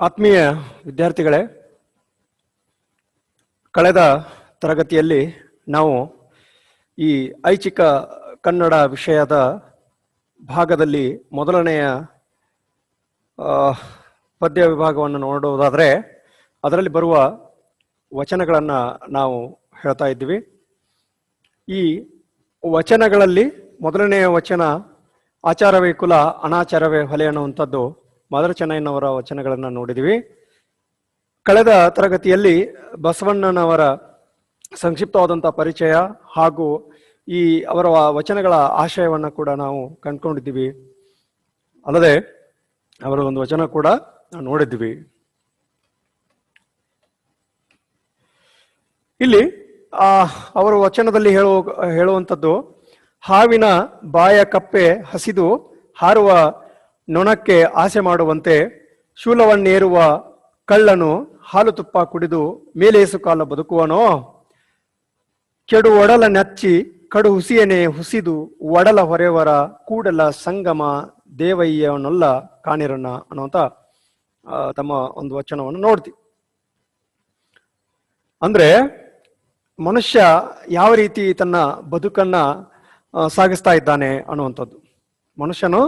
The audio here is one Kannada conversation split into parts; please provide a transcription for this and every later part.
ಆತ್ಮೀಯ ವಿದ್ಯಾರ್ಥಿಗಳೇ, ಕಳೆದ ತರಗತಿಯಲ್ಲಿ ನಾವು ಈ ಐಚ್ಛಿಕ ಕನ್ನಡ ವಿಷಯದ ಭಾಗದಲ್ಲಿ ಮೊದಲನೆಯ ಪದ್ಯ ವಿಭಾಗವನ್ನು ನೋಡುವುದಾದರೆ, ಅದರಲ್ಲಿ ಬರುವ ವಚನಗಳನ್ನು ನಾವು ಹೇಳ್ತಾ ಇದ್ವಿ ಈ ವಚನಗಳಲ್ಲಿ ಮೊದಲನೆಯ ವಚನ ಆಚಾರವೇ ಕುಲ, ಅನಾಚಾರವೇ ಹೊಲೆ ಅನ್ನುವಂಥದ್ದು ಮಾದರ ಚೆನ್ನಯ್ಯನವರ ವಚನಗಳನ್ನು ನೋಡಿದಿವಿ. ಕಳೆದ ತರಗತಿಯಲ್ಲಿ ಬಸವಣ್ಣನವರ ಸಂಕ್ಷಿಪ್ತವಾದಂಥ ಪರಿಚಯ ಹಾಗೂ ಈ ಅವರ ವಚನಗಳ ಆಶಯವನ್ನು ಕೂಡ ನಾವು ಕಂಡುಕೊಂಡಿದ್ದೀವಿ. ಅಲ್ಲದೆ ಅವರ ಒಂದು ವಚನ ಕೂಡ ನೋಡಿದ್ವಿ ಇಲ್ಲಿ, ಆ, ಅವರ ವಚನದಲ್ಲಿ ಹೇಳುವ, ಹೇಳುವಂಥದ್ದು, ಹಾವಿನ ಬಾಯ ಕಪ್ಪೆ ಹಸಿದು ಹಾರುವ ನೊಣಕ್ಕೆ ಆಸೆ ಮಾಡುವಂತೆ ಶೂಲವನ್ನೇರುವ ಕಳ್ಳನು ಹಾಲು ತುಪ್ಪ ಕುಡಿದು ಮೇಲೇಸು ಕಾಲ ಬದುಕುವನೋ? ಕೆಡು ಒಡಲ ನಚ್ಚಿ ಕಡು ಹುಸಿಯನೆ ಹುಸಿದು ಒಡಲ ಹೊರೆವರ ಕೂಡಲ ಸಂಗಮ ದೇವಯ್ಯನೊಲ್ಲ ಕಾಣಿರಣ್ಣ ಅನ್ನುವಂತ ತಮ್ಮ ಒಂದು ವಚನವನ್ನು ನೋಡ್ತೀವಿ. ಅಂದ್ರೆ ಮನುಷ್ಯ ಯಾವ ರೀತಿ ತನ್ನ ಬದುಕನ್ನ ಸಾಗಿಸ್ತಾ ಇದ್ದಾನೆ ಅನ್ನುವಂಥದ್ದು. ಮನುಷ್ಯನು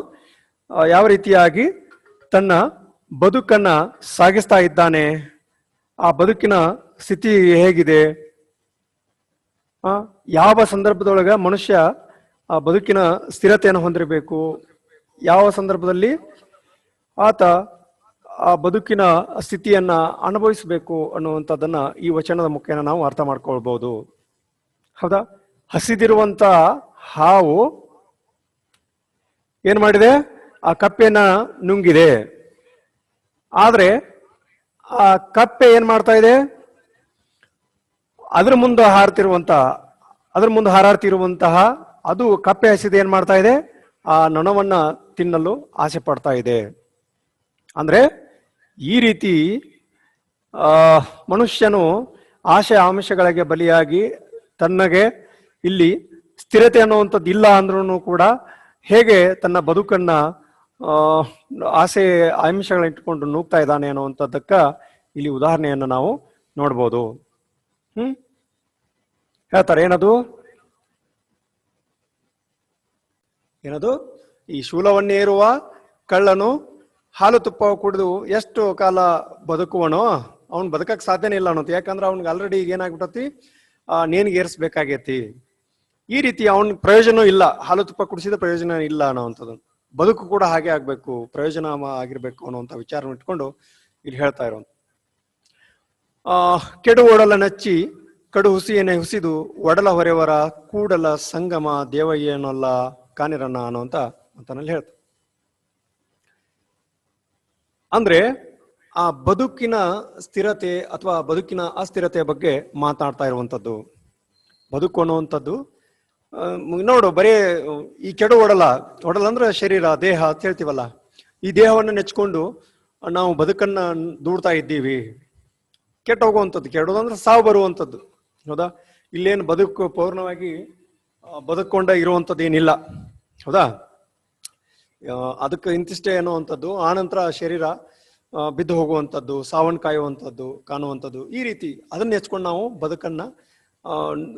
ಯಾವ ರೀತಿಯಾಗಿ ತನ್ನ ಬದುಕನ್ನ ಸಾಗಿಸ್ತಾ ಇದ್ದಾನೆ? ಆ ಬದುಕಿನ ಸ್ಥಿತಿ ಹೇಗಿದೆ? ಯಾವ ಸಂದರ್ಭದೊಳಗೆ ಮನುಷ್ಯ ಆ ಬದುಕಿನ ಸ್ಥಿರತೆಯನ್ನು ಹೊಂದಿರಬೇಕು? ಯಾವ ಸಂದರ್ಭದಲ್ಲಿ ಆತ ಆ ಬದುಕಿನ ಸ್ಥಿತಿಯನ್ನ ಅನುಭವಿಸಬೇಕು ಅನ್ನುವಂಥದ್ದನ್ನ ಈ ವಚನದ ಮುಖೇನ ನಾವು ಅರ್ಥ ಮಾಡ್ಕೊಳ್ಬಹುದು ಹೌದಾ? ಹಸಿದಿರುವಂತ ಹಾವು ಏನ್ ಮಾಡಿದೆ? ಆ ಕಪ್ಪೆನ ನುಂಗಿದೆ. ಆದರೆ ಆ ಕಪ್ಪೆ ಏನ್ ಮಾಡ್ತಾ ಇದೆ? ಅದ್ರ ಮುಂದೆ ಹಾರ್ತಿರುವಂತಹ ಅದ್ರ ಮುಂದೆ ಹಾರಾಡ್ತಿರುವಂತಹ, ಅದು ಕಪ್ಪೆ ಹಸಿದ ಏನ್ ಮಾಡ್ತಾ ಇದೆ? ಆ ನೊಣವನ್ನ ತಿನ್ನಲು ಆಸೆ ಪಡ್ತಾ ಇದೆ. ಅಂದ್ರೆ ಈ ರೀತಿ ಮನುಷ್ಯನು ಆಶೆ ಆಮಿಷಗಳಿಗೆ ಬಲಿಯಾಗಿ ತನ್ನಗೆ ಇಲ್ಲಿ ಸ್ಥಿರತೆ ಅನ್ನುವಂಥದ್ದು ಇಲ್ಲ ಅಂದ್ರೂ ಕೂಡ ಹೇಗೆ ತನ್ನ ಬದುಕನ್ನ ಆಸೆ ಆಮಿಷಗಳ ಇಟ್ಕೊಂಡು ನೂಗ್ತಾ ಇದ್ದಾನೆ ಅನ್ನುವಂಥದ್ದಕ್ಕ ಇಲ್ಲಿ ಉದಾಹರಣೆಯನ್ನು ನಾವು ನೋಡ್ಬೋದು. ಹ್ಮ್? ಹೇಳ್ತಾರೆ, ಏನದು? ಏನದು? ಈ ಶೂಲವನ್ನೇ ಇರುವ ಕಳ್ಳನು, ಹಾಲು ತುಪ್ಪ ಕುಡಿದು ಎಷ್ಟು ಕಾಲ ಬದುಕುವನೋ, ಅವ್ನು ಬದುಕಕ್ ಸಾಧ್ಯನೇ ಇಲ್ಲ ಅನ್ನೋದು ಯಾಕಂದ್ರೆ ಅವ್ನಿಗೆ ಆಲ್ರೆಡಿ ಈಗ ಏನಾಗ್ಬಿಟ್ಟತಿ ನೇಣಿಗೆ ಏರಿಸ್ಬೇಕಾಗೈತಿ. ಈ ರೀತಿ ಅವನ್ ಪ್ರಯೋಜನ ಇಲ್ಲ. ಹಾಲು ತುಪ್ಪ ಕುಡಿಸಿದ ಪ್ರಯೋಜನ ಇಲ್ಲ ಅನ್ನೋವಂಥದ್ದು. ಬದುಕು ಕೂಡ ಹಾಗೆ ಆಗ್ಬೇಕು ಪ್ರಯೋಜನ ಆಗಿರ್ಬೇಕು ಅನ್ನುವಂಥ ವಿಚಾರವನ್ನು ಇಟ್ಕೊಂಡು ಇಲ್ಲಿ ಹೇಳ್ತಾ ಇರುವಂತ ಆ, ಕೆಡು ಒಡಲ ನಚ್ಚಿ, ಕಡು ಹುಸಿಯನ್ನೇ ಹುಸಿದು, ಒಡಲ ಹೊರೆವರ ಕೂಡಲ ಸಂಗಮ ದೇವಯ್ಯನಲ್ಲ ಕಾನಿರನ್ನ ಅನ್ನುವಂತ ಅಂತನಲ್ಲಿ ಹೇಳ್ತಾರೆ. ಅಂದ್ರೆ ಆ ಬದುಕಿನ ಸ್ಥಿರತೆ ಅಥವಾ ಬದುಕಿನ ಅಸ್ಥಿರತೆಯ ಬಗ್ಗೆ ಮಾತಾಡ್ತಾ ಇರುವಂತದ್ದು. ಬದುಕು ಅನ್ನುವಂಥದ್ದು ನೋಡು, ಬರೀ ಈ ಕೆಡು ಒಡಲ ಒಡಲ ಅಂದ್ರೆ ಶರೀರ, ದೇಹ ಅಂತ ಹೇಳ್ತೀವಲ್ಲ, ಈ ದೇಹವನ್ನು ನೆಚ್ಕೊಂಡು ನಾವು ಬದುಕನ್ನ ದೂಡ್ತಾ ಇದ್ದೀವಿ. ಕೆಟ್ಟ ಹೋಗುವಂಥದ್ದು ಕೆಡೋದಂದ್ರೆ ಸಾವು ಬರುವಂಥದ್ದು, ಹೌದಾ? ಇಲ್ಲೇನು ಬದುಕು ಪೂರ್ಣವಾಗಿ ಬದುಕೊಂಡ ಇರುವಂಥದ್ದು ಏನಿಲ್ಲ, ಹೌದಾ? ಅದಕ್ಕೆ ಇಂತಿಷ್ಟೇ ಅನ್ನುವಂಥದ್ದು ಆನಂತರ ಶರೀರ ಬಿದ್ದು ಹೋಗುವಂಥದ್ದು, ಸಾವನ್ ಕಾಯುವಂಥದ್ದು, ಕಾಣುವಂಥದ್ದು, ಈ ರೀತಿ ಅದನ್ನ ನೆಚ್ಕೊಂಡು ನಾವು ಬದುಕನ್ನ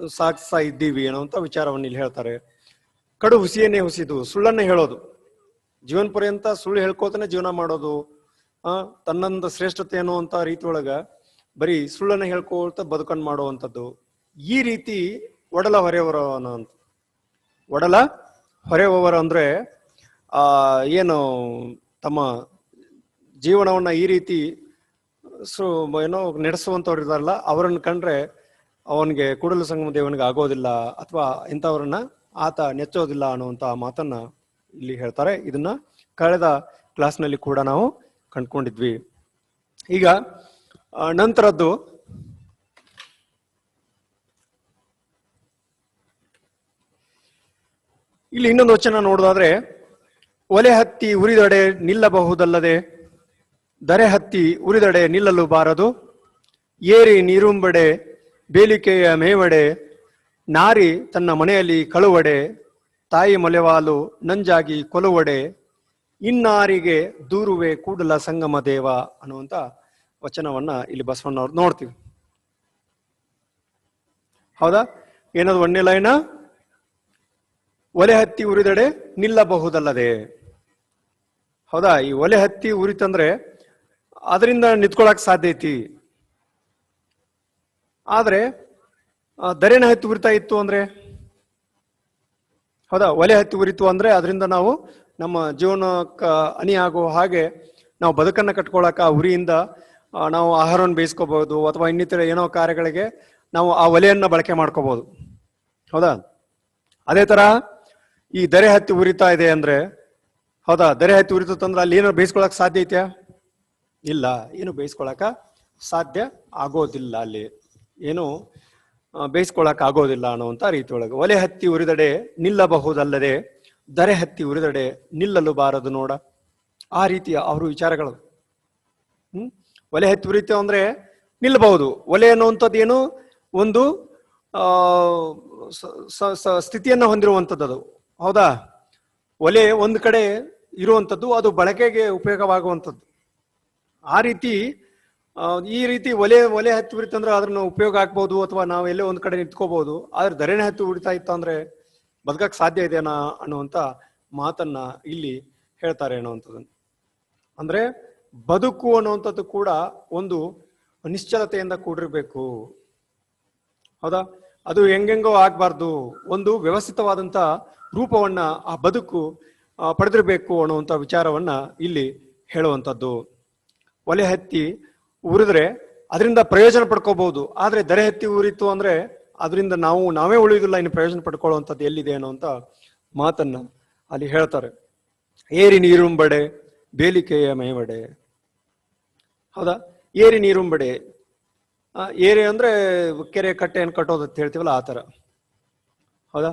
ಸಾಗಿಸ್ತಾ ಇದ್ದೀವಿ ಅನ್ನುವಂಥ ವಿಚಾರವನ್ನು ಇಲ್ಲಿ ಹೇಳ್ತಾರೆ. ಕಡು ಹುಸಿಯನ್ನೇ ಹುಸಿದು, ಸುಳ್ಳನ್ನೇ ಹೇಳೋದು. ಜೀವನ ಪರ್ಯಂತ ಸುಳ್ಳು ಹೇಳ್ಕೋತಾನೆ ಜೀವನ ಮಾಡೋದು. ಆ, ತನ್ನಂದ ಶ್ರೇಷ್ಠತೆ ಅನ್ನುವಂಥ ರೀತಿ ಒಳಗ ಬರೀ ಸುಳ್ಳನ್ನ ಹೇಳ್ಕೊಳ್ತಾ ಬದುಕೊಂಡು ಮಾಡುವಂಥದ್ದು. ಈ ರೀತಿ ಒಡಲ ಹೊರೆಯವರ ಅಂತ. ಒಡಲ ಹೊರೆಯವರ ಅಂದ್ರೆ, ಆ, ಏನು ತಮ್ಮ ಜೀವನವನ್ನ ಈ ರೀತಿ ಸು, ಏನೋ ನಡೆಸುವಂಥವ್ರು ಇದಾರಲ್ಲ ಅವರನ್ನು ಕಂಡ್ರೆ ಅವನಿಗೆ ಕೂಡಲ ಸಂಗಮ ದೇವನಿಗೆ ಆಗೋದಿಲ್ಲ ಅಥವಾ ಇಂಥವ್ರನ್ನ ಆತ ನೆಚ್ಚೋದಿಲ್ಲ ಅನ್ನುವಂತ ಮಾತನ್ನ ಇಲ್ಲಿ ಹೇಳ್ತಾರೆ. ಇದನ್ನ ಕಳೆದ ಕ್ಲಾಸ್ನಲ್ಲಿ ಕೂಡ ನಾವು ಕಂಡ್ಕೊಂಡಿದ್ವಿ. ಈಗ ನಂತರದ್ದು ಇಲ್ಲಿ ಇನ್ನೊಂದು ವಚನ ನೋಡೋದಾದ್ರೆ, ಒಲೆ ಹತ್ತಿ ಉರಿದಡೆ ನಿಲ್ಲಬಹುದಲ್ಲದೆ, ದರೆ ಹತ್ತಿ ಉರಿದಡೆ ನಿಲ್ಲಲು ಬಾರದು ಏರಿ ನೀರುಂಬಡೆ ಬೇಲಿಕೆಯ ಮೇವಡೆ, ನಾರಿ ತನ್ನ ಮನೆಯಲ್ಲಿ ಕಳುವಡೆ, ತಾಯಿ ಮೊಲೆವಾಲು ನಂಜಾಗಿ ಕೊಲುವಡೆ, ಇನ್ನಾರಿಗೆ ದೂರುವೆ ಕೂಡಲ ಸಂಗಮ ದೇವ ಅನ್ನುವಂತ ವಚನವನ್ನ ಇಲ್ಲಿ ಬಸವಣ್ಣವ್ರು ನೋಡ್ತೀವಿ. ಹೌದಾ? ಏನದು ಒಂದನೇ ಲೈನ? ಒಲೆ ಹತ್ತಿ ಉರಿದಡೆ ನಿಲ್ಲಬಹುದಲ್ಲದೆ. ಹೌದಾ? ಈ ಒಲೆ ಹತ್ತಿ ಉರಿತಂದ್ರೆ ಅದರಿಂದ ನಿಂತ್ಕೊಳಕ್ ಸಾಧ್ಯ ಐತಿ. ಆದ್ರೆ ದರೆನ ಹತ್ತಿ ಉರಿತಾ ಇತ್ತು ಅಂದ್ರೆ? ಹೌದಾ? ಒಲೆ ಹತ್ತಿ ಉರಿತು ಅಂದ್ರೆ ಅದರಿಂದ ನಾವು ನಮ್ಮ ಜೀವನಕ್ಕೆ ಅನಿ ಆಗೋ ಹಾಗೆ ನಾವು ಬದುಕನ್ನು ಕಟ್ಕೊಳಕ ಆ ಉರಿಯಿಂದ ನಾವು ಆಹಾರವನ್ನು ಬೇಯಿಸ್ಕೋಬಹುದು ಅಥವಾ ಇನ್ನಿತರ ಏನೋ ಕಾರ್ಯಗಳಿಗೆ ನಾವು ಆ ಒಲೆಯನ್ನು ಬಳಕೆ ಮಾಡ್ಕೋಬಹುದು. ಹೌದಾ? ಅದೇ ತರ ಈ ದರೆ ಹತ್ತಿ ಉರಿತಾ ಇದೆ ಅಂದ್ರೆ, ಹೌದಾ? ದರೆ ಹತ್ತಿ ಉರಿತಂದ್ರೆ ಅಲ್ಲಿ ಏನೋ ಬೇಯಿಸ್ಕೊಳಕ್ ಸಾಧ್ಯ ಐತೆ ಇಲ್ಲ. ಏನು ಬೇಯಿಸ್ಕೊಳಕ ಸಾಧ್ಯ ಆಗೋದಿಲ್ಲ ಅಲ್ಲಿ. ಏನು ಬೇಯಿಸ್ಕೊಳ್ಳೋಕ್ಕಾಗೋದಿಲ್ಲ ಬೇಯಿಸ್ಕೊಳಕ್ ಆಗೋದಿಲ್ಲ ಅನ್ನುವಂತ ರೀತಿ ಒಳಗೆ ಒಲೆ ಹತ್ತಿ ಉರಿದಡೆ ನಿಲ್ಲಬಹುದಲ್ಲದೆ, ದರೆ ಹತ್ತಿ ಉರಿದಡೆ ನಿಲ್ಲಲು ಬಾರದು ನೋಡ. ಆ ರೀತಿಯ ಅವರು ವಿಚಾರಗಳು. ಹ್ಮ್? ಒಲೆ ಹತ್ತಿ ಉರಿತು ಅಂದ್ರೆ ನಿಲ್ಲಬಹುದು. ಒಲೆ ಅನ್ನುವಂಥದ್ದು ಏನು? ಒಂದು ಸ್ಥಿತಿಯನ್ನ ಹೊಂದಿರುವಂಥದ್ದು ಅದು ಹೌದಾ? ಒಲೆ ಒಂದು ಕಡೆ ಇರುವಂಥದ್ದು, ಅದು ಬಳಕೆಗೆ ಉಪಯೋಗವಾಗುವಂಥದ್ದು. ಆ ರೀತಿ ಈ ರೀತಿ ಒಲೆ ಒಲೆ ಹತ್ತಿ ಅಂದ್ರೆ ಅದ್ರನ್ನ ಉಪಯೋಗ ಆಗ್ಬೋದು ಅಥವಾ ನಾವು ಎಲ್ಲೇ ಒಂದ್ ಕಡೆ ನಿಂತ್ಕೋಬಹುದು ಆದ್ರೆ ಧರಣಿ ಹತ್ತಿ ಬಿಡ್ತಾ ಇತ್ತು ಅಂದ್ರೆ ಬದುಕಕ್ ಸಾಧ್ಯ ಇದೆನಾ ಅನ್ನುವಂತ ಮಾತನ್ನ ಇಲ್ಲಿ ಹೇಳ್ತಾರೆ ಅನ್ನುವಂಥದ್ದನ್ನು ಅಂದ್ರೆ ಬದುಕು ಅನ್ನುವಂಥದ್ದು ಕೂಡ ಒಂದು ನಿಶ್ಚಲತೆಯಿಂದ ಕೂಡಿರ್ಬೇಕು. ಹೌದಾ? ಅದು ಹೆಂಗೆಂಗೋ ಆಗ್ಬಾರ್ದು. ಒಂದು ವ್ಯವಸ್ಥಿತವಾದಂತ ರೂಪವನ್ನ ಆ ಬದುಕು ಪಡೆದಿರಬೇಕು ಅನ್ನುವಂತ ವಿಚಾರವನ್ನ ಇಲ್ಲಿ ಹೇಳುವಂಥದ್ದು. ಒಲೆ ಹತ್ತಿ ಉರಿದ್ರೆ ಅದರಿಂದ ಪ್ರಯೋಜನ ಪಡ್ಕೋಬಹುದು. ಆದ್ರೆ ದರೆ ಹತ್ತಿ ಉರಿತು ಅಂದ್ರೆ ಅದರಿಂದ ನಾವು, ನಾವೇ ಉಳಿಯುವುದಿಲ್ಲ, ಇನ್ನು ಪ್ರಯೋಜನ ಪಡ್ಕೊಳ್ಳುವಂಥದ್ದು ಎಲ್ಲಿದೆ ಅನ್ನುವಂತ ಮಾತನ್ನ ಅಲ್ಲಿ ಹೇಳ್ತಾರೆ. ಏರಿ ನೀರುಂಬಡೆ, ಬೇಲಿಕೆಯ ಮೇವಡೆ. ಹೌದಾ? ಏರಿ ನೀರುಂಬಡೆ. ಏರಿ ಅಂದ್ರೆ ಕೆರೆ, ಕಟ್ಟೆಯನ್ನು ಕಟ್ಟೋದು ಅಂತ ಹೇಳ್ತೀವಲ್ಲ ಆ ತರ ಹೌದಾ?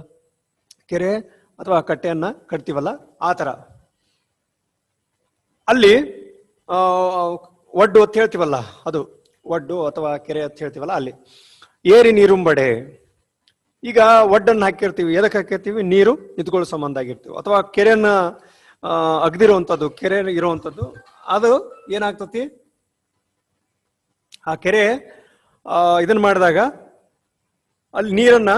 ಕೆರೆ ಅಥವಾ ಕಟ್ಟೆಯನ್ನ ಕಟ್ತೀವಲ್ಲ ಆ ತರ ಅಲ್ಲಿ ಒಡ್ಡು ಅಂತ ಹೇಳ್ತೀವಲ್ಲ, ಅದು ಒಡ್ಡು ಅಥವಾ ಕೆರೆ ಅಂತ ಹೇಳ್ತೀವಲ್ಲ ಅಲ್ಲಿ. ಏರಿ ನೀರುಂಬಡೆ ಈಗ ಒಡ್ಡನ್ನು ಹಾಕಿರ್ತೀವಿ. ಎದಕ್ಕೆ ಹಾಕಿರ್ತೀವಿ? ನೀರು ನಿಂತ್ಕೊಳ್ಳೋ ಸಂಬಂಧ ಆಗಿರ್ತೀವಿ. ಅಥವಾ ಕೆರೆಯನ್ನ ಅಗ್ದಿರುವಂಥದ್ದು ಕೆರೆ ಇರುವಂಥದ್ದು ಅದು ಏನಾಗ್ತತಿ? ಆ ಕೆರೆ ಇದನ್ನ ಮಾಡಿದಾಗ ಅಲ್ಲಿ ನೀರನ್ನ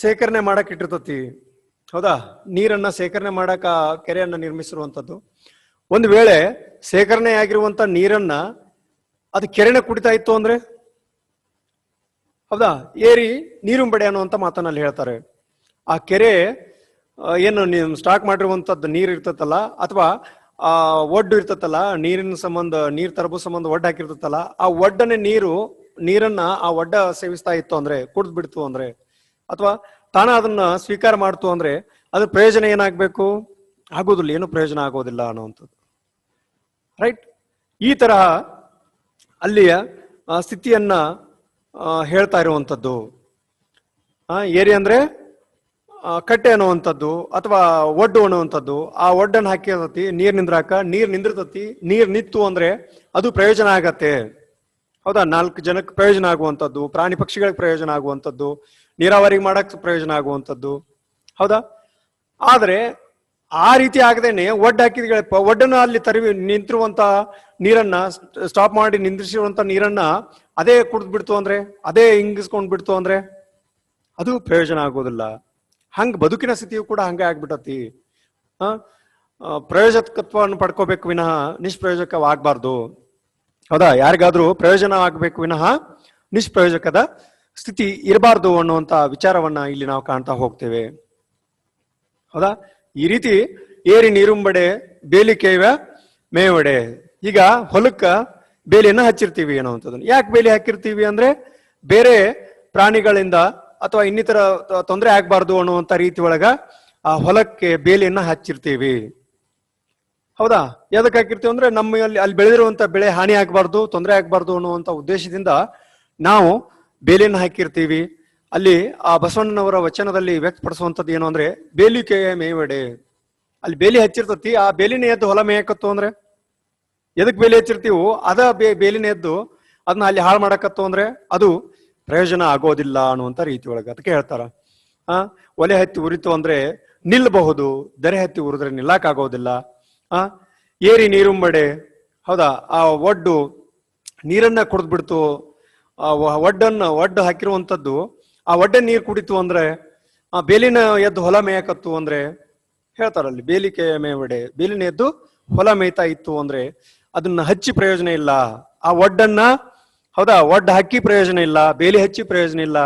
ಶೇಖರಣೆ ಮಾಡಕ್ ಇಟ್ಟಿರ್ತತಿ. ಹೌದಾ? ನೀರನ್ನ ಶೇಖರಣೆ ಮಾಡಕ್ ಕೆರೆಯನ್ನ ನಿರ್ಮಿಸಿರುವಂತದ್ದು. ಒಂದು ವೇಳೆ ಶೇಖರಣೆ ಆಗಿರುವಂತ ನೀರನ್ನ ಅದು ಕೆರೆನ ಕುಡಿತಾ ಇತ್ತು ಅಂದ್ರೆ? ಹೌದಾ? ಏರಿ ನೀರುಂಬಡೆ ಅನ್ನುವಂತ ಮಾತನ್ನ ಅಲ್ಲಿ ಹೇಳ್ತಾರೆ. ಆ ಕೆರೆ ಏನು ನೀವು ಸ್ಟಾಕ್ ಮಾಡಿರುವಂತದ್ದು ನೀರು ಇರ್ತತಲ್ಲ ಅಥವಾ, ಆ ಒಡ್ಡು ಇರ್ತತಲ್ಲ ನೀರಿನ ಸಂಬಂಧ, ನೀರ್ ತರಬು ಸಂಬಂಧ ಒಡ್ಡ ಹಾಕಿರ್ತತಲ್ಲ ಆ ಒಡ್ಡನೆ ನೀರು, ನೀರನ್ನ ಆ ಒಡ್ಡ ಸೇವಿಸ್ತಾ ಇತ್ತು ಅಂದ್ರೆ, ಕುಡ್ದು ಬಿಡ್ತು ಅಂದ್ರೆ, ಅಥವಾ ತಾನ ಅದನ್ನ ಸ್ವೀಕಾರ ಮಾಡ್ತು ಅಂದ್ರೆ ಅದ್ರ ಪ್ರಯೋಜನ ಏನಾಗ್ಬೇಕು? ಆಗೋದಿಲ್ಲ, ಏನು ಪ್ರಯೋಜನ ಆಗೋದಿಲ್ಲ ಅನ್ನುವಂಥದ್ದು. ರೈಟ್ ಈ ತರಹ ಅಲ್ಲಿಯ ಸ್ಥಿತಿಯನ್ನ ಹೇಳ್ತಾ ಇರುವಂಥದ್ದು ಏರಿ ಅಂದ್ರೆ ಕಟ್ಟೆ ಅನ್ನುವಂಥದ್ದು ಅಥವಾ ಒಡ್ಡು ಅನ್ನುವಂಥದ್ದು ಆ ಒಡ್ಡನ್ನು ಹಾಕಿರ್ತತಿ, ನೀರ್ ನಿಂದ್ರಾಕ, ನೀರ್ ನಿಂದಿರ್ತತಿ, ನೀರ್ ನಿತ್ತು ಅಂದ್ರೆ ಅದು ಪ್ರಯೋಜನ ಆಗತ್ತೆ. ಹೌದಾ? ನಾಲ್ಕು ಜನಕ್ಕೆ ಪ್ರಯೋಜನ ಆಗುವಂಥದ್ದು ಪ್ರಾಣಿ ಪಕ್ಷಿಗಳಿಗೆ ಪ್ರಯೋಜನ ಆಗುವಂಥದ್ದು ನೀರಾವರಿ ಮಾಡಕ್ ಪ್ರಯೋಜನ ಆಗುವಂಥದ್ದು ಹೌದಾ? ಆದ್ರೆ ಆ ರೀತಿ ಆಗದೇನೆ ಒಡ್ಡ ಹಾಕಿದ ಒಡ್ಡನ್ನು ಅಲ್ಲಿ ತರಿವಿ, ನಿಂತಿರುವಂತ ನೀರನ್ನ ಸ್ಟಾಪ್ ಮಾಡಿ ನಿಂದ್ರಿಸಿರುವಂತ ನೀರನ್ನ ಅದೇ ಕುಡಿದ್ ಬಿಡ್ತು ಅಂದ್ರೆ, ಅದೇ ಹಿಂಗಿಸ್ಕೊಂಡ್ ಬಿಡ್ತು ಅಂದ್ರೆ ಅದು ಪ್ರಯೋಜನ ಆಗೋದಿಲ್ಲ. ಹಂಗ ಬದುಕಿನ ಸ್ಥಿತಿಯು ಕೂಡ ಹಂಗೆ ಆಗ್ಬಿಟ್ಟತಿ ಪ್ರಯೋಜಕತ್ವವನ್ನು ಪಡ್ಕೋಬೇಕು ವಿನಃ ನಿಷ್ಪ್ರಯೋಜಕವಾಗಬಾರ್ದು. ಹೌದಾ? ಯಾರಿಗಾದ್ರೂ ಪ್ರಯೋಜನ ಆಗ್ಬೇಕು ವಿನಃ ನಿಷ್ಪ್ರಯೋಜಕದ ಸ್ಥಿತಿ ಇರಬಾರ್ದು ಅನ್ನುವಂತ ವಿಚಾರವನ್ನ ಇಲ್ಲಿ ನಾವು ಕಾಣ್ತಾ ಹೋಗ್ತೇವೆ. ಹೌದಾ? ಈ ರೀತಿ ಏರಿ ನೀರುಂಬಡೆ, ಬೇಲಿ ಕೇವ, ಮೇವಡೆ. ಈಗ ಹೊಲಕ್ಕ ಬೇಲಿಯನ್ನು ಹಚ್ಚಿರ್ತೀವಿ ಅನ್ನುವಂಥದ್ದನ್ನು ಯಾಕೆ ಬೇಲಿ ಹಾಕಿರ್ತೀವಿ ಅಂದ್ರೆ ಬೇರೆ ಪ್ರಾಣಿಗಳಿಂದ ಅಥವಾ ಇನ್ನಿತರ ತೊಂದರೆ ಆಗ್ಬಾರ್ದು ಅನ್ನುವಂತ ರೀತಿ ಒಳಗ ಆ ಹೊಲಕ್ಕೆ ಬೇಲಿಯನ್ನ ಹಚ್ಚಿರ್ತೀವಿ. ಹೌದಾ? ಯಾವ್ದಕ್ಕೆ ಹಾಕಿರ್ತೀವಿ ಅಂದ್ರೆ ನಮ್ಮ ಅಲ್ಲಿ ಅಲ್ಲಿ ಬೆಳೆದಿರುವಂತ ಬೆಳೆ ಹಾನಿ ಆಗ್ಬಾರ್ದು, ತೊಂದರೆ ಆಗ್ಬಾರ್ದು ಅನ್ನುವಂತ ಉದ್ದೇಶದಿಂದ ನಾವು ಬೇಲಿಯನ್ನು ಹಾಕಿರ್ತೀವಿ. ಅಲ್ಲಿ ಆ ಬಸವಣ್ಣನವರ ವಚನದಲ್ಲಿ ವ್ಯಕ್ತಪಡಿಸುವಂಥದ್ದು ಏನು ಅಂದ್ರೆ ಬೇಲಿಕೆಯ ಮೇವಡೆ. ಅಲ್ಲಿ ಬೇಲಿ ಹಚ್ಚಿರ್ತತಿ ಆ ಬೇಲಿನ ಎದ್ದು ಹೊಲ ಮೇಯಕತ್ತು ಅಂದ್ರೆ? ಎದಕ್ ಬೇಲಿ ಹಚ್ಚಿರ್ತೀವೋ, ಅದ ಬೇ, ಬೇಲಿನ ಎದ್ದು ಅದನ್ನ ಅಲ್ಲಿ ಹಾಳು ಮಾಡಕತ್ತು ಅಂದ್ರೆ? ಅದು ಪ್ರಯೋಜನ ಆಗೋದಿಲ್ಲ ಅನ್ನುವಂಥ ರೀತಿ ಒಳಗೆ ಅದಕ್ಕೆ ಹೇಳ್ತಾರ. ಆ, ಒಲೆ ಹತ್ತಿ ಉರಿತು ಅಂದ್ರೆ ನಿಲ್ಲಬಹುದು ದರೆ ಹತ್ತಿ ಉರಿದ್ರೆ ನಿಲ್ಲಕ್ ಆಗೋದಿಲ್ಲ ಆ, ಏರಿ ನೀರುಂಬಡೆ. ಹೌದಾ? ಆ ಒಡ್ಡು ನೀರನ್ನ ಕುಡಿದ್ಬಿಡ್ತು. ಆ ಒಡ್ಡನ್ನು, ಒಡ್ಡು ಹಾಕಿರುವಂತದ್ದು ಆ ಒಡ್ಡೆ ನೀರು ಕುಡಿತು ಅಂದ್ರೆ, ಆ ಬೇಲಿನ ಎದ್ದು ಹೊಲ ಮೇಯಕತ್ತು ಅಂದ್ರೆ, ಹೇಳ್ತಾರಲ್ಲಿ ಬೇಲಿಕೆ ಮೇವಡೆ ಬೇಲಿನ ಎದ್ದು ಹೊಲ ಮೇಯ್ತಾ ಇತ್ತು ಅಂದ್ರೆ, ಅದನ್ನ ಹಚ್ಚಿ ಪ್ರಯೋಜನ ಇಲ್ಲ. ಆ ಒಡ್ಡನ್ನ, ಹೌದಾ, ಒಡ್ಡ ಹಕ್ಕಿ ಪ್ರಯೋಜನ ಇಲ್ಲ, ಬೇಲಿ ಹಚ್ಚಿ ಪ್ರಯೋಜನ ಇಲ್ಲ.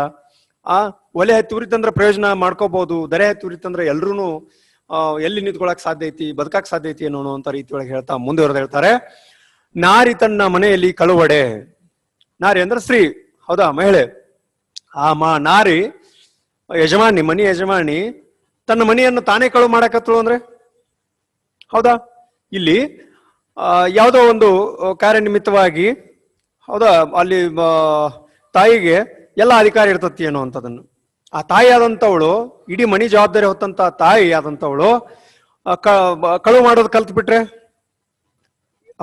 ಆ ಒಲೆ ಹತ್ತಿ ಉರಿತಂದ್ರೆ ಪ್ರಯೋಜನ ಮಾಡ್ಕೋಬಹುದು ದರೆ ಹತ್ತಿ ಉರಿತಂದ್ರೆ ಎಲ್ರೂ ಎಲ್ಲಿ ನಿಂತ್ಕೊಳಕ್ ಸಾಧ್ಯ ಐತಿ, ಬದುಕಕ್ ಸಾಧ್ಯ ಐತಿ ಅನ್ನೋ ಅಂತ ರೀತಿ ಒಳಗೆ ಹೇಳ್ತಾ ಮುಂದುವರೆದು ಹೇಳ್ತಾರೆ. ನಾರಿ ತನ್ನ ಮನೆಯಲ್ಲಿ ಕಳುವಡೆ. ನಾರಿ ಅಂದ್ರೆ ಸ್ತ್ರೀ, ಹೌದಾ, ಮಹಿಳೆ. ಆ ಮಾ ನಾರಿ, ಯಜಮಾನಿ, ಮನಿ ಯಜಮಾನಿ, ತನ್ನ ಮನೆಯನ್ನು ತಾನೇ ಕಳು ಮಾಡಕತ್ತಳು ಅಂದ್ರೆ? ಹೌದಾ? ಇಲ್ಲಿ ಯಾವುದೋ ಒಂದು ಕಾರ್ಯನಿಮಿತ್ತವಾಗಿ, ಹೌದಾ, ಅಲ್ಲಿ ತಾಯಿಗೆ ಎಲ್ಲ ಅಧಿಕಾರ ಇರ್ತತಿ ಏನೋ ಅಂತದನ್ನು. ಆ ತಾಯಿ ಆದಂಥವಳು ಇಡೀ ಮನಿ ಜವಾಬ್ದಾರಿ ಹೊತ್ತಂತ ತಾಯಿ ಆದಂತವಳು ಕಳು ಮಾಡೋದು ಕಲ್ತ್ ಬಿಟ್ರೆ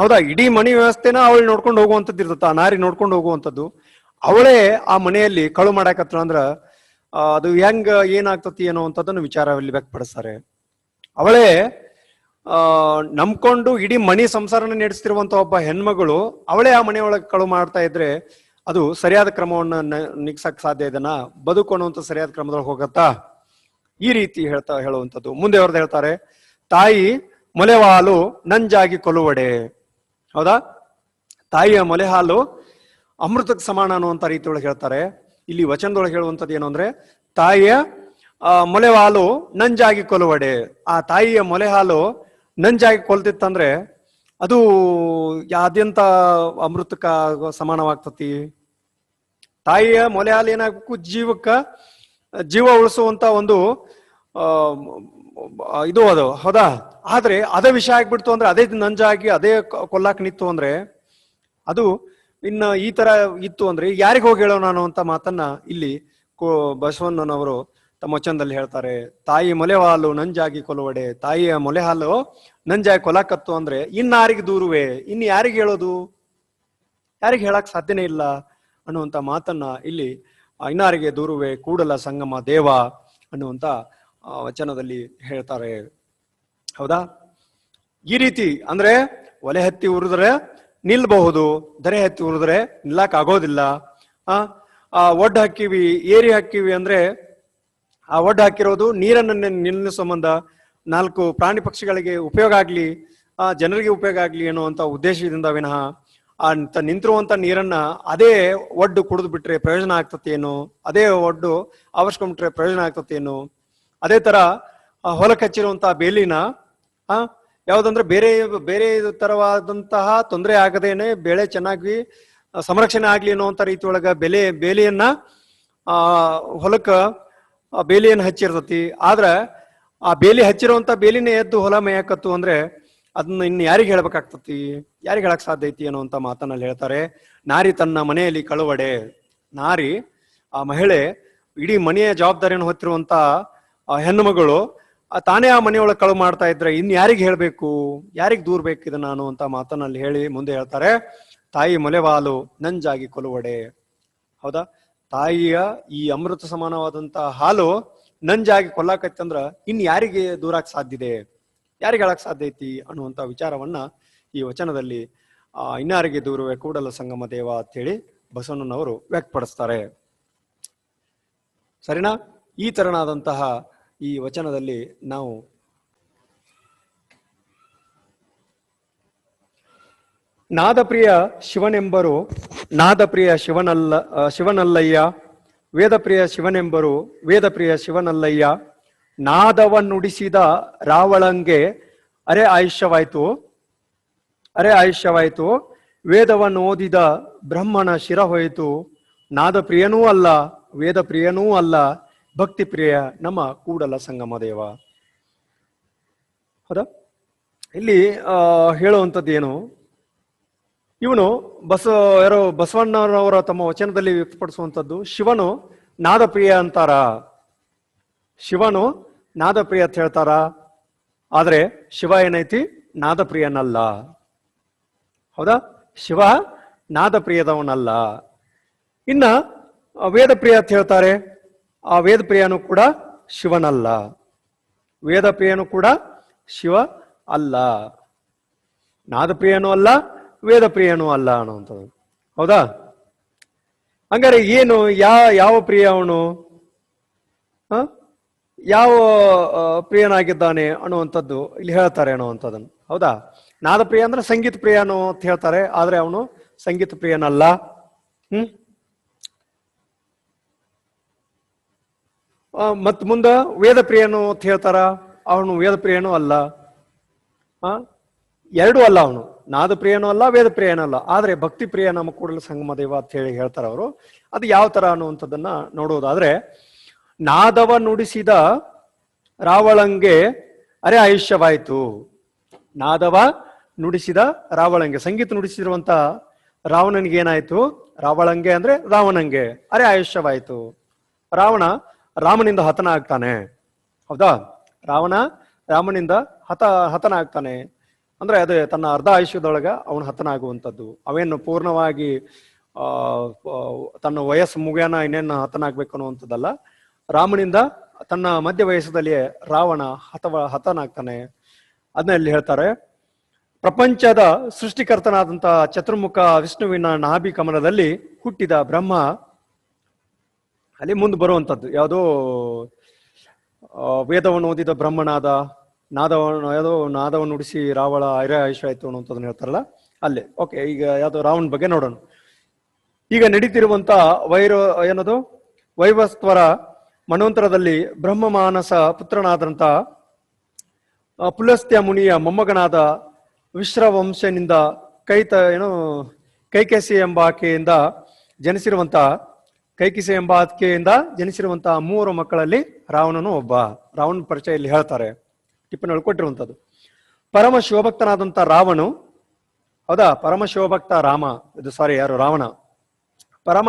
ಹೌದಾ? ಇಡೀ ಮನಿ ವ್ಯವಸ್ಥೆನ ಅವಳು ನೋಡ್ಕೊಂಡು ಹೋಗುವಂಥದ್ದು ಇರ್ತದೆ ಆ ನಾರಿ ನೋಡ್ಕೊಂಡು ಹೋಗುವಂಥದ್ದು. ಅವಳೇ ಆ ಮನೆಯಲ್ಲಿ ಕಳು ಮಾಡಾಕತ್ರ ಅಂದ್ರ ಅದು ಹೆಂಗ ಏನಾಗ್ತತಿ ಏನೋ ಅಂತದನ್ನು ವಿಚಾರದಲ್ಲಿ ವ್ಯಕ್ತಪಡಿಸ್ತಾರೆ. ಅವಳೇ, ಆ, ನಂಬ್ಕೊಂಡು ಇಡೀ ಮನಿ ಸಂಸಾರನ ನಡೆಸ್ತಿರುವಂತ ಒಬ್ಬ ಹೆಣ್ಮಗಳು, ಅವಳೇ ಆ ಮನೆಯೊಳಗೆ ಕಳು ಮಾಡ್ತಾ ಇದ್ರೆ ಅದು ಸರಿಯಾದ ಕ್ರಮವನ್ನ ನಿಗ್ಸಕ್ ಸಾಧ್ಯ ಇದನ್ನ? ಬದುಕು ಅನ್ನುವಂತ ಸರಿಯಾದ ಕ್ರಮದೊಳಗೆ ಹೋಗತ್ತಾ? ಈ ರೀತಿ ಹೇಳ್ತಾ, ಹೇಳುವಂಥದ್ದು. ಮುಂದೆ ಅವ್ರದ್ದು ಹೇಳ್ತಾರೆ, ತಾಯಿ ಮೊಲೆವಾಲು ನಂಜಾಗಿ ಕೊಲುವಡೆ. ಹೌದಾ? ತಾಯಿಯ ಮೊಲೆ ಹಾಲು ಅಮೃತಕ್ಕೆ ಸಮಾನ ಅನ್ನುವಂಥ ರೀತಿಯೊಳಗೆ ಹೇಳ್ತಾರೆ. ಇಲ್ಲಿ ವಚನದೊಳಗೆ ಹೇಳುವಂಥದ್ದು ಏನು ಅಂದ್ರೆ, ತಾಯಿಯ ಮೊಲೆವಾಲು ನಂಜಾಗಿ ಕೊಲುವಡೆ. ಆ ತಾಯಿಯ ಮೊಲೆ ಹಾಲು ನಂಜಾಗಿ ಕೊಲ್ತಿತ್ತಂದ್ರೆ ಅದು ಆದ್ಯಂತ ಅಮೃತಕ್ಕ ಸಮಾನವಾಗ್ತತಿ? ತಾಯಿಯ ಮೊಲೆ ಹಾಲು ಏನಾಗಬೇಕು? ಜೀವಕ್ಕ, ಜೀವ ಉಳಿಸುವಂತ ಒಂದು ಇದು ಅದು, ಹೌದಾ? ಆದ್ರೆ ಅದೇ ವಿಷಯ ಆಗ್ಬಿಡ್ತು ಅಂದ್ರೆ ಅದೇ ನಂಜಾಗಿ, ಅದೇ ಕೊಲ್ಲಾಕ್ ನಿತ್ತು ಅಂದ್ರೆ ಅದು ಇನ್ನ ಈ ತರ ಇತ್ತು ಅಂದ್ರೆ ಯಾರಿಗೆ ಹೋಗಿ ಹೇಳೋ ನಾನು ಅಂತ ಮಾತನ್ನ ಇಲ್ಲಿ ಬಸವಣ್ಣನವರು ತಮ್ಮ ವಚನದಲ್ಲಿ ಹೇಳ್ತಾರೆ. ತಾಯಿ ಮೊಲೆ ಹಾಲು ನಂಜಾಗಿ ಕೊಲುವಡೆ, ತಾಯಿಯ ಮೊಲೆ ಹಾಲು ನಂಜಾಗಿ ಕೊಲಾಕತ್ತು ಅಂದ್ರೆ ಇನ್ನಾರಿಗೆ ದೂರುವೆ, ಇನ್ನು ಯಾರಿಗೆ ಹೇಳೋದು? ಯಾರಿಗೆ ಹೇಳಕ್ ಸಾಧ್ಯನೇ ಇಲ್ಲ ಅನ್ನುವಂತ ಮಾತನ್ನ ಇಲ್ಲಿ ಇನ್ನಾರಿಗೆ ದೂರುವೆ, ಕೂಡಲ ಸಂಗಮ, ದೇವ ಅನ್ನುವಂತ ವಚನದಲ್ಲಿ ಹೇಳ್ತಾರೆ. ಹೌದಾ? ಈ ರೀತಿ ಅಂದ್ರೆ ಒಲೆ ಹತ್ತಿ ಉರಿದ್ರೆ ನಿಲ್ಬಹುದು ದರೆ ಹತ್ತಿ ಉರಿದ್ರೆ ನಿಲ್ಲಕ್ ಆಗೋದಿಲ್ಲ ಆ ಒಡ್ಡು ಹಾಕಿವಿ ಏರಿ ಹಾಕಿವಿ ಅಂದ್ರೆ ಆ ಒಡ್ಡು ಹಾಕಿರೋದು ನೀರನ್ನು ನಿಲ್ಲಿಸ ಸಂಬಂಧ ನಾಲ್ಕು ಪ್ರಾಣಿ ಪಕ್ಷಿಗಳಿಗೆ ಉಪಯೋಗ ಆಗ್ಲಿ, ಆ ಜನರಿಗೆ ಉಪಯೋಗ ಆಗ್ಲಿ ಅನ್ನುವಂತ ಉದ್ದೇಶದಿಂದ ವಿನಃ ಆ ನಿಂತಿರುವಂತ ನೀರನ್ನ ಅದೇ ಒಡ್ಡು ಕುಡಿದು ಬಿಟ್ರೆ ಪ್ರಯೋಜನ ಆಗ್ತತೇನು ಅದೇ ಒಡ್ಡು ಆವರ್ಸ್ಕೊಂಡ್ಬಿಟ್ರೆ ಪ್ರಯೋಜನ ಆಗ್ತತೇನು ಅದೇ ತರ ಹೊಲ ಹೊಲಕ್ಕೆ ಹಚ್ಚಿರುವಂತ ಬೇಲಿನ, ಆ ಯಾವ್ದಂದ್ರೆ ಬೇರೆ ಬೇರೆ ತರವಾದಂತಹ ತೊಂದರೆ ಆಗದೇನೆ ಬೆಳೆ ಚೆನ್ನಾಗಿ ಸಂರಕ್ಷಣೆ ಆಗ್ಲಿ ಅನ್ನುವಂತ ರೀತಿ ಒಳಗ ಬೆಲೆ, ಬೇಲಿಯನ್ನ, ಆ, ಹೊಲಕ್ಕ ಬೇಲಿಯನ್ನು ಹಚ್ಚಿರ್ತತಿ. ಆದ್ರ, ಆ ಬೇಲಿ ಹಚ್ಚಿರುವಂತ ಬೇಲಿನೇ ಎದ್ದು ಹೊಲ ಮೇಯಕತ್ತು ಅಂದ್ರೆ ಅದನ್ನ ಇನ್ನು ಯಾರಿಗೆ ಹೇಳ್ಬೇಕಾಗ್ತತಿ? ಯಾರಿಗೆ ಹೇಳಕ್ ಸಾಧ್ಯ ಐತಿ ಅನ್ನುವಂತ ಮಾತನಲ್ಲಿ ಹೇಳ್ತಾರೆ. ನಾರಿ ತನ್ನ ಮನೆಯಲ್ಲಿ ಕಳುವಡೆ. ನಾರಿ, ಆ ಮಹಿಳೆ ಇಡೀ ಮನೆಯ ಜವಾಬ್ದಾರಿಯನ್ನು ಹೊತ್ತಿರುವಂತ ಹೆಣ್ಣುಮಗಳು ತಾನೇ ಆ ಮನೆಯೊಳಗೆ ಕಳು ಮಾಡ್ತಾ ಇದ್ರೆ ಇನ್ ಯಾರಿಗೆ ಹೇಳ್ಬೇಕು? ಯಾರಿಗ್ ದೂರ್ಬೇಕು ನಾನು ಅಂತ ಮಾತನಲ್ಲಿ ಹೇಳಿ ಮುಂದೆ ಹೇಳ್ತಾರೆ, ತಾಯಿ ಮೊಲೆವಾಲು ನಂಜಾಗಿ ಕೊಲುವಡೆ. ಹೌದಾ? ತಾಯಿಯ ಈ ಅಮೃತ ಸಮಾನವಾದಂತ ಹಾಲು ನಂಜಾಗಿ ಕೊಲ್ಲಾಕತ್ತಂದ್ರ ಇನ್ ಯಾರಿಗೆ ದೂರಾಕ್ ಸಾಧ್ಯ ಇದೆ? ಯಾರಿಗೆ ಹೇಳಕ್ ಸಾಧ್ಯ ಐತಿ ಅನ್ನುವಂತ ವಿಚಾರವನ್ನ ಈ ವಚನದಲ್ಲಿ, ಆ, ಇನ್ನಾರಿಗೆ ದೂರವೇ ಕೂಡಲ ಸಂಗಮ ದೇವ ಅಂತೇಳಿ ಬಸವಣ್ಣನವರು ವ್ಯಕ್ತಪಡಿಸ್ತಾರೆ. ಸರಿನಾ? ಈ ತರನಾದಂತಹ ಈ ವಚನದಲ್ಲಿ ನಾವು ನಾದಪ್ರಿಯ ಶಿವನೆಂಬರು ನಾದಪ್ರಿಯ ಶಿವನಲ್ಲ ಶಿವನಲ್ಲಯ್ಯ, ವೇದಪ್ರಿಯ ಶಿವನೆಂಬರು ವೇದಪ್ರಿಯ ಶಿವನಲ್ಲಯ್ಯ ನಾದವನ್ನುಡಿಸಿದ ರಾವಳಂಗೆ ಅರೆ ಆಯುಷ್ಯವಾಯಿತು ಅರೆ ಆಯುಷ್ಯವಾಯಿತು, ವೇದವನ್ನು ಓದಿದ ಬ್ರಹ್ಮನ ಶಿರ ಹೋಯಿತು ನಾದ ಪ್ರಿಯನೂ ಅಲ್ಲ ವೇದ ಪ್ರಿಯನೂ ಅಲ್ಲ ಭಕ್ತಿ ಪ್ರಿಯ ನಮ್ಮ ಕೂಡಲ ಸಂಗಮ ದೇವ ಹೌದಾ? ಇಲ್ಲಿ ಹೇಳುವಂಥದ್ದು ಏನು? ಇವನು ಬಸ, ಯಾರೋ ಬಸವಣ್ಣನವರ ತಮ್ಮ ವಚನದಲ್ಲಿ ವ್ಯಕ್ತಪಡಿಸುವಂಥದ್ದು, ಶಿವನು ನಾದಪ್ರಿಯ ಅಂತಾರ. ಶಿವನು ನಾದಪ್ರಿಯ ಅಂತ ಹೇಳ್ತಾರ. ಆದ್ರೆ ಶಿವ ಏನೈತಿ? ನಾದಪ್ರಿಯನಲ್ಲ. ಹೌದಾ? ಶಿವ ನಾದಪ್ರಿಯದವನಲ್ಲ. ಇನ್ನ ವೇದಪ್ರಿಯ ಅಂತ ಹೇಳ್ತಾರೆ. ಆ ವೇದ ಪ್ರಿಯನು ಕೂಡ ಶಿವನಲ್ಲ. ವೇದಪ್ರಿಯನು ಕೂಡ ಶಿವ ಅಲ್ಲ. ನಾದಪ್ರಿಯನೂ ಅಲ್ಲ, ವೇದ ವೇದಪ್ರಿಯನೂ ಅಲ್ಲ ಅನ್ನುವಂಥದ್ದು. ಹೌದಾ? ಹಂಗಾರೆ ಏನು, ಯಾ, ಯಾವ ಪ್ರಿಯ ಅವನು? ಯಾವ ಪ್ರಿಯನಾಗಿದ್ದಾನೆ ಅನ್ನುವಂಥದ್ದು ಇಲ್ಲಿ ಹೇಳ್ತಾರೆ ಅನ್ನುವಂಥದ್ದನ್ನು. ಹೌದಾ? ನಾದ ಪ್ರಿಯ ಅಂದ್ರೆ ಸಂಗೀತ ಪ್ರಿಯನು ಅಂತ ಹೇಳ್ತಾರೆ, ಆದರೆ ಅವನು ಸಂಗೀತ ಪ್ರಿಯನಲ್ಲ. ಹ್ಮ್? ಮತ್ ಮುಂದ ವೇದ ಪ್ರಿಯನು ಅಂತ ಹೇಳ್ತಾರ, ಅವನು ವೇದ ಪ್ರಿಯನೂ ಅಲ್ಲ. ಆ, ಎರಡೂ ಅಲ್ಲ ಅವನು. ನಾದ ಪ್ರಿಯನೂ ಅಲ್ಲ ವೇದ ಪ್ರಿಯನೂ ಅಲ್ಲ. ಆದ್ರೆ ಭಕ್ತಿ ಪ್ರಿಯ ನಮ್ಮ ಕೂಡಲ ಸಂಗಮ ದೇವ ಅಂತ ಹೇಳಿ ಹೇಳ್ತಾರ ಅವರು. ಅದು ಯಾವ ತರ ಅನ್ನುವಂಥದ್ದನ್ನ ನೋಡೋದಾದ್ರೆ, ನಾದವ ನುಡಿಸಿದ ರಾವಳಂಗೆ ಅರೆ ಆಯುಷ್ಯವಾಯಿತು. ನಾದವ ನುಡಿಸಿದ ರಾವಳಂಗೆ, ಸಂಗೀತ ನುಡಿಸಿರುವಂತ ರಾವಣನಿಗೆ ಏನಾಯ್ತು ರಾವಳಂಗೆ ಅಂದ್ರೆ ರಾವಣಂಗೆ. ಅರೆ ಆಯುಷ್ಯವಾಯಿತು. ರಾವಣ ರಾಮನಿಂದ ಹತನ ಆಗ್ತಾನೆ ಹೌದಾ? ರಾವಣ ರಾಮನಿಂದ ಹತ ಹತನ ಆಗ್ತಾನೆ ಅಂದ್ರೆ ಅದೇ ತನ್ನ ಅರ್ಧ ಆಯುಷ್ಯದೊಳಗ ಅವನು ಹತನ ಆಗುವಂಥದ್ದು ಅವೇನು ಪೂರ್ಣವಾಗಿ ತನ್ನ ವಯಸ್ಸು ಮುಗಿಯನ, ಇನ್ನೇನು ಹತನ ಆಗ್ಬೇಕು ಅನ್ನುವಂಥದ್ದಲ್ಲ. ರಾಮನಿಂದ ತನ್ನ ಮಧ್ಯ ವಯಸ್ಸದಲ್ಲಿಯೇ ರಾವಣ ಹತವ, ಹತನಾಗ್ತಾನೆ. ಅದನ್ನ ಇಲ್ಲಿ ಹೇಳ್ತಾರೆ, ಪ್ರಪಂಚದ ಸೃಷ್ಟಿಕರ್ತನಾದಂತಹ ಚತುರ್ಮುಖ ವಿಷ್ಣುವಿನ ನಾಭಿ ಕಮಲದಲ್ಲಿ ಹುಟ್ಟಿದ ಬ್ರಹ್ಮ ಅಲ್ಲಿ ಮುಂದೆ ಬರುವಂತದ್ದು ಯಾವುದೋ ವೇದವನ್ನು ಓದಿದ ಬ್ರಹ್ಮನಾದ ನಾದವನ್ನು ಯಾವುದೋ ನಾದವನ್ನು ಉಡಿಸಿ ರಾವಳ ಐರ ಆಯುಷ ಆಯ್ತು ಅನ್ನುವಂಥದ್ದನ್ನು ಹೇಳ್ತಾರಲ್ಲ, ಅಲ್ಲೇ. ಓಕೆ ಈಗ ಯಾವುದೋ ರಾವಣ ಬಗ್ಗೆ ನೋಡೋಣ. ಈಗ ನಡೀತಿರುವಂತ ವೈರ, ಏನದು? ವೈವಸ್ವರ ಮನ್ವಂತರದಲ್ಲಿ ಬ್ರಹ್ಮ ಮಾನಸ ಪುತ್ರನಾದಂತ ಪುಲಸ್ತ್ಯ ಮುನಿಯ ಮೊಮ್ಮಗನಾದ ವಿಶ್ರವಂಶನಿಂದ ಕೈತ, ಏನು, ಕೈಕೇಸಿ ಎಂಬ ಆಕೆಯಿಂದ ಜನಿಸಿರುವಂತ ಕೈಕಿಸಿ ಎಂಬ ಆತ್ಕೆಯಿಂದ ಜನಿಸಿರುವಂತಹ ಮೂವರು ಮಕ್ಕಳಲ್ಲಿ ರಾವಣನು ಒಬ್ಬ. ರಾವಣ ಪರಿಚಯ ಇಲ್ಲಿ ಹೇಳ್ತಾರೆ. ಟಿಪ್ಪಣಿ ಕೊಟ್ಟಿರುವಂತದ್ದು ಪರಮ ಶಿವಭಕ್ತನಾದಂತ ರಾವಣು, ಹೌದಾ? ಪರಮ ಶಿವಭಕ್ತ ರಾಮ. ಇದು ಸಾರಿ ಯಾರು? ರಾವಣ. ಪರಮ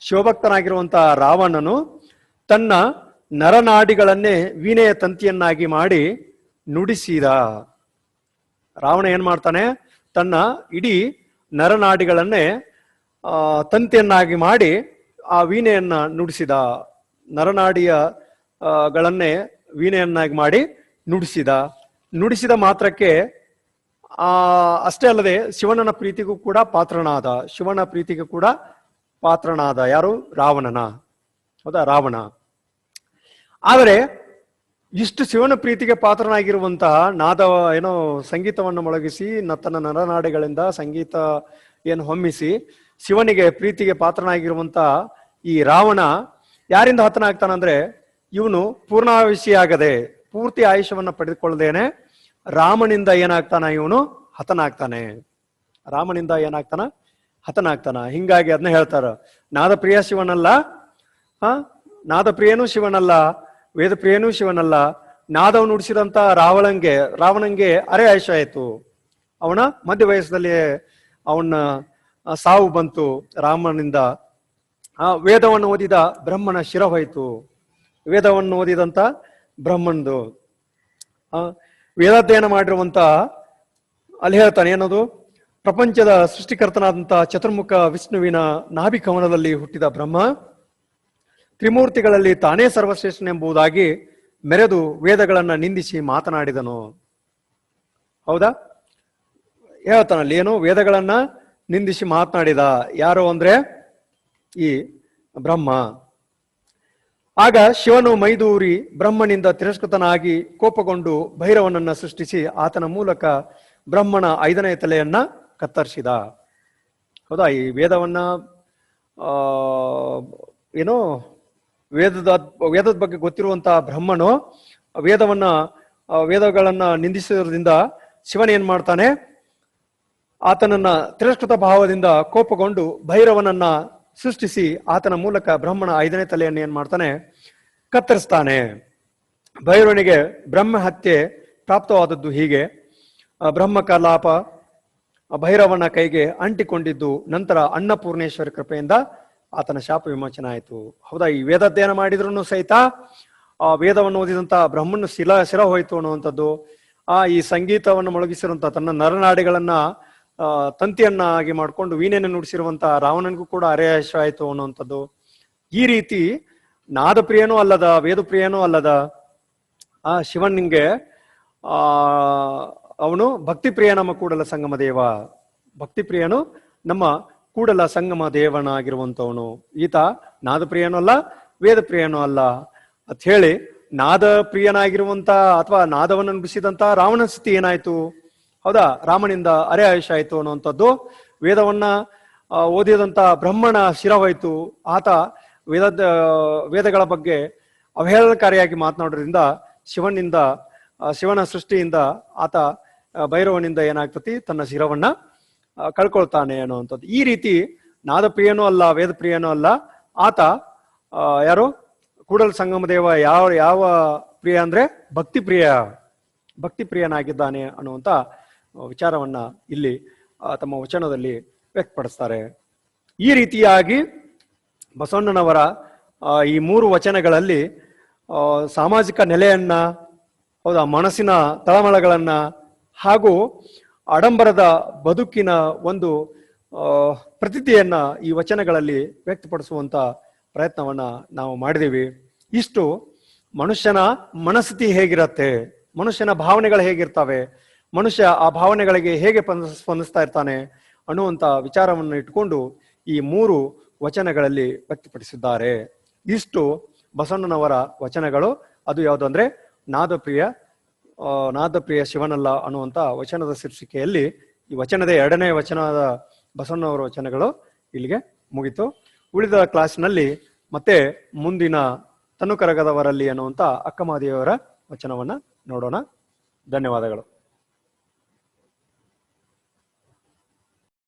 ಶಿವಭಕ್ತನಾಗಿರುವಂತಹ ರಾವಣನು ತನ್ನ ನರನಾಡಿಗಳನ್ನೇ ವೀಣೆಯ ತಂತಿಯನ್ನಾಗಿ ಮಾಡಿ ನುಡಿಸಿದ. ರಾವಣ ಏನ್ ಮಾಡ್ತಾನೆ? ತನ್ನ ಇಡೀ ನರನಾಡಿಗಳನ್ನೇ ತಂತಿಯನ್ನಾಗಿ ಮಾಡಿ ಆ ವೀಣೆಯನ್ನ ನುಡಿಸಿದ ನರನಾಡಿಯ ಗಳನ್ನೇ ವೀಣೆಯನ್ನಾಗಿ ಮಾಡಿ ನುಡಿಸಿದ. ನುಡಿಸಿದ ಮಾತ್ರಕ್ಕೆ, ಆ, ಅಷ್ಟೇ ಅಲ್ಲದೆ ಶಿವನನ ಪ್ರೀತಿಗೂ ಕೂಡ ಪಾತ್ರನಾದ, ಶಿವನ ಪ್ರೀತಿಗೂ ಕೂಡ ಪಾತ್ರನಾದ ಯಾರು? ರಾವಣನ. ಹೌದಾ? ರಾವಣ. ಆದರೆ, ಇಷ್ಟು ಶಿವನ ಪ್ರೀತಿಗೆ ಪಾತ್ರನಾಗಿರುವಂತಹ ನಾದ, ಏನೋ ಸಂಗೀತವನ್ನು ಮೊಳಗಿಸಿ ತನ್ನ ನರನಾಡಿಗಳಿಂದ ಸಂಗೀತ ಏನು ಹೊಮ್ಮಿಸಿ, ಶಿವನಿಗೆ ಪ್ರೀತಿಗೆ ಪಾತ್ರನಾಗಿರುವಂತ ಈ ರಾವಣ ಯಾರಿಂದ ಹತನಾಗ್ತಾನಂದ್ರೆ ಇವನು ಪೂರ್ಣಾಯುಷಿಯಾಗದೆ ಪೂರ್ತಿ ಆಯುಷವನ್ನು ಪಡೆದುಕೊಳ್ಳದೇನೆ ರಾಮನಿಂದ ಏನಾಗ್ತಾನ ಇವನು ಹತನಾಗ್ತಾನೆ ರಾಮನಿಂದ ಏನಾಗ್ತಾನ? ಹತನಾಗ್ತಾನ ಹಿಂಗಾಗಿ ಅದನ್ನ ಹೇಳ್ತಾರ. ನಾದಪ್ರಿಯ ಶಿವನಲ್ಲ, ಹ? ನಾದಪ್ರಿಯನೂ ಶಿವನಲ್ಲ, ವೇದಪ್ರಿಯನೂ ಶಿವನಲ್ಲ. ನಾದವ್ ನುಡಿಸಿದಂತ ರಾವಣಂಗೆ ರಾವಣಂಗೆ ಅರೆ ಆಯುಷ ಆಯ್ತು. ಅವನ ಮಧ್ಯ ವಯಸ್ಸದಲ್ಲಿ ಅವನ ಸಾವು ಬಂತು ರಾಮನಿಂದ. ಆ ವೇದವನ್ನು ಓದಿದ ಬ್ರಹ್ಮನ ಶಿರವಾಯಿತು. ವೇದವನ್ನು ಓದಿದಂತ ಬ್ರಹ್ಮಂದು. ಆ, ವೇದಾಧ್ಯಯನ ಮಾಡಿರುವಂತ, ಅಲ್ಲಿ ಹೇಳ್ತಾನೆ, ಏನದು? ಪ್ರಪಂಚದ ಸೃಷ್ಟಿಕರ್ತನಾದಂತ ಚತುರ್ಮುಖ ವಿಷ್ಣುವಿನ ನಾಭಿ ಕವನದಲ್ಲಿ ಹುಟ್ಟಿದ ಬ್ರಹ್ಮ. ತ್ರಿಮೂರ್ತಿಗಳಲ್ಲಿ ತಾನೇ ಸರ್ವಶ್ರೇಷ್ಠನೆಂಬುದಾಗಿ ಮೆರೆದು ವೇದಗಳನ್ನ ನಿಂದಿಸಿ ಮಾತನಾಡಿದನು. ಹೌದಾ? ಹೇಳ್ತಾನಲ್ಲಿ ಏನು? ವೇದಗಳನ್ನ ನಿಂದಿಸಿ ಮಾತನಾಡಿದ. ಯಾರು ಅಂದ್ರೆ ಈ ಬ್ರಹ್ಮ. ಆಗ ಶಿವನು ಮೈದೂರಿ ಬ್ರಹ್ಮನಿಂದ ತಿರಸ್ಕೃತನಾಗಿ ಕೋಪಗೊಂಡು ಭೈರವನನ್ನ ಸೃಷ್ಟಿಸಿ ಆತನ ಮೂಲಕ ಬ್ರಹ್ಮನ ಐದನೇ ತಲೆಯನ್ನ ಕತ್ತರಿಸಿದ. ಹೌದಾ? ಈ ವೇದವನ್ನ ಏನೋ, ವೇದದ ವೇದದ ಬಗ್ಗೆ ಗೊತ್ತಿರುವಂತಹ ಬ್ರಹ್ಮನು ವೇದವನ್ನ ವೇದಗಳನ್ನ ನಿಂದಿಸೋದ್ರಿಂದ ಶಿವನ್ ಏನ್ ಮಾಡ್ತಾನೆ? ಆತನನ್ನ ತಿರಸ್ಕೃತ ಭಾವದಿಂದ ಕೋಪಗೊಂಡು ಭೈರವನನ್ನ ಸೃಷ್ಟಿಸಿ ಆತನ ಮೂಲಕ ಬ್ರಹ್ಮನ ಐದನೇ ತಲೆಯನ್ನು ಏನ್ ಮಾಡ್ತಾನೆ? ಕತ್ತರಿಸ್ತಾನೆ. ಭೈರವನಿಗೆ ಬ್ರಹ್ಮ ಹತ್ಯೆ ಪ್ರಾಪ್ತವಾದದ್ದು ಹೀಗೆ. ಬ್ರಹ್ಮ ಕಲಾಪ ಭೈರವನ ಕೈಗೆ ಅಂಟಿಕೊಂಡಿದ್ದು ನಂತರ ಅನ್ನಪೂರ್ಣೇಶ್ವರ ಕೃಪೆಯಿಂದ ಆತನ ಶಾಪ ವಿಮೋಚನ ಆಯಿತು. ಹೌದಾ? ಈ ವೇದಾಧ್ಯಯನ ಮಾಡಿದ್ರು ಸಹಿತ ಆ ವೇದವನ್ನು ಓದಿದಂತ ಬ್ರಹ್ಮನ ಶಿಲಾ ಶಿರ ಹೋಯಿತು ಅನ್ನುವಂಥದ್ದು. ಆ, ಈ ಸಂಗೀತವನ್ನು ಮೊಳಗಿಸಿರುವಂತ ತನ್ನ ನರನಾಡಿಗಳನ್ನ ಆ ತಂತಿಯನ್ನಾಗಿ ಮಾಡ್ಕೊಂಡು ವೀಣೆಯನ್ನು ನುಡಿಸಿರುವಂತಹ ರಾವಣನಿಗೂ ಕೂಡ ಅರೆಯಾಶ ಆಯಿತು ಅನ್ನುವಂಥದ್ದು. ಈ ರೀತಿ ನಾದಪ್ರಿಯನೂ ಅಲ್ಲದ, ವೇದಪ್ರಿಯನೂ ಅಲ್ಲದ, ಆ ಶಿವನಿಗೆ ಆ, ಅವನು ಭಕ್ತಿಪ್ರಿಯ ನಮ್ಮ ಕೂಡಲ ಸಂಗಮ ದೇವ. ಭಕ್ತಿಪ್ರಿಯನು ನಮ್ಮ ಕೂಡಲ ಸಂಗಮ ದೇವನಾಗಿರುವಂಥವನು. ಈತ ನಾದಪ್ರಿಯನೂ ಅಲ್ಲ, ವೇದಪ್ರಿಯನೂ ಅಲ್ಲ. ಅಂತ ಹೇಳಿ ನಾದ ಪ್ರಿಯನಾಗಿರುವಂತ ಅಥವಾ ನಾದವನ್ನು ಅನುಭವಿಸಿದಂತ ರಾವಣ ಸ್ಥಿತಿ ಏನಾಯ್ತು? ಹೌದಾ? ರಾಮನಿಂದ ಅರೆ ಆಯುಷ ಆಯ್ತು ಅನ್ನುವಂಥದ್ದು. ವೇದವನ್ನ ಓದಿದಂತ ಬ್ರಹ್ಮಣ ಶಿರವಾಯಿತು. ಆತ ವೇದ ವೇದಗಳ ಬಗ್ಗೆ ಅವಹೇಳನಕಾರಿಯಾಗಿ ಮಾತನಾಡೋದ್ರಿಂದ ಶಿವನಿಂದ ಶಿವನ ಸೃಷ್ಟಿಯಿಂದ ಆತ ಭೈರವನಿಂದ ಏನಾಗ್ತತಿ? ತನ್ನ ಶಿರವನ್ನ ಕಳ್ಕೊಳ್ತಾನೆ ಅನ್ನುವಂಥದ್ದು. ಈ ರೀತಿ ನಾದಪ್ರಿಯನೂ ಅಲ್ಲ ವೇದ ಪ್ರಿಯನೂ ಅಲ್ಲ. ಆತ ಯಾರು? ಕೂಡಲ ಸಂಗಮದೇವ ಯಾವ ಯಾವ ಪ್ರಿಯ ಅಂದ್ರೆ ಭಕ್ತಿ ಪ್ರಿಯ ಭಕ್ತಿ ಪ್ರಿಯನಾಗಿದ್ದಾನೆ ಅನ್ನುವಂತ ವಿಚಾರವನ್ನ ಇಲ್ಲಿ ತಮ್ಮ ವಚನದಲ್ಲಿ ವ್ಯಕ್ತಪಡಿಸ್ತಾರೆ. ಈ ರೀತಿಯಾಗಿ ಬಸವಣ್ಣನವರ ಈ ಮೂರು ವಚನಗಳಲ್ಲಿ ಸಾಮಾಜಿಕ ನೆಲೆಯನ್ನ, ಹೌದಾ, ಮನಸ್ಸಿನ ತಳಮಳಗಳನ್ನ ಹಾಗೂ ಆಡಂಬರದ ಬದುಕಿನ ಒಂದು ಪ್ರತಿತಿಯನ್ನು ಈ ವಚನಗಳಲ್ಲಿ ವ್ಯಕ್ತಪಡಿಸುವಂತ ಪ್ರಯತ್ನವನ್ನ ನಾವು ಮಾಡಿದೀವಿ ಇಷ್ಟು ಮನುಷ್ಯನ ಮನಸ್ಥಿತಿ ಹೇಗಿರತ್ತೆ? ಮನುಷ್ಯನ ಭಾವನೆಗಳು ಹೇಗಿರ್ತವೆ? ಮನುಷ್ಯ ಆ ಭಾವನೆಗಳಿಗೆ ಹೇಗೆ ಸ್ಪಂದ- ಸ್ಪಂದಿಸ್ತಾ ಇರ್ತಾನೆ ಅನ್ನುವಂತ ವಿಚಾರವನ್ನು ಇಟ್ಕೊಂಡು ಈ ಮೂರು ವಚನಗಳಲ್ಲಿ ವ್ಯಕ್ತಪಡಿಸಿದ್ದಾರೆ. ಇಷ್ಟು ಬಸವಣ್ಣನವರ ವಚನಗಳು. ಅದು ಯಾವುದು ಅಂದ್ರೆ, ನಾದಪ್ರಿಯ ನಾದಪ್ರಿಯ ಶಿವನಲ್ಲ ಅನ್ನುವಂತ ವಚನದ ಶೀರ್ಷಿಕೆಯಲ್ಲಿ ಈ ವಚನದ ಎರಡನೇ ವಚನದ ಬಸವಣ್ಣವರ ವಚನಗಳು ಇಲ್ಲಿಗೆ ಮುಗಿತು. ಉಳಿದ ಕ್ಲಾಸ್ನಲ್ಲಿ ಮತ್ತೆ ಮುಂದಿನ ತನುಕರಗದವರಲ್ಲಿ ಅನ್ನುವಂತ ಅಕ್ಕಮಾದಿಯವರ ವಚನವನ್ನ ನೋಡೋಣ. ಧನ್ಯವಾದಗಳು.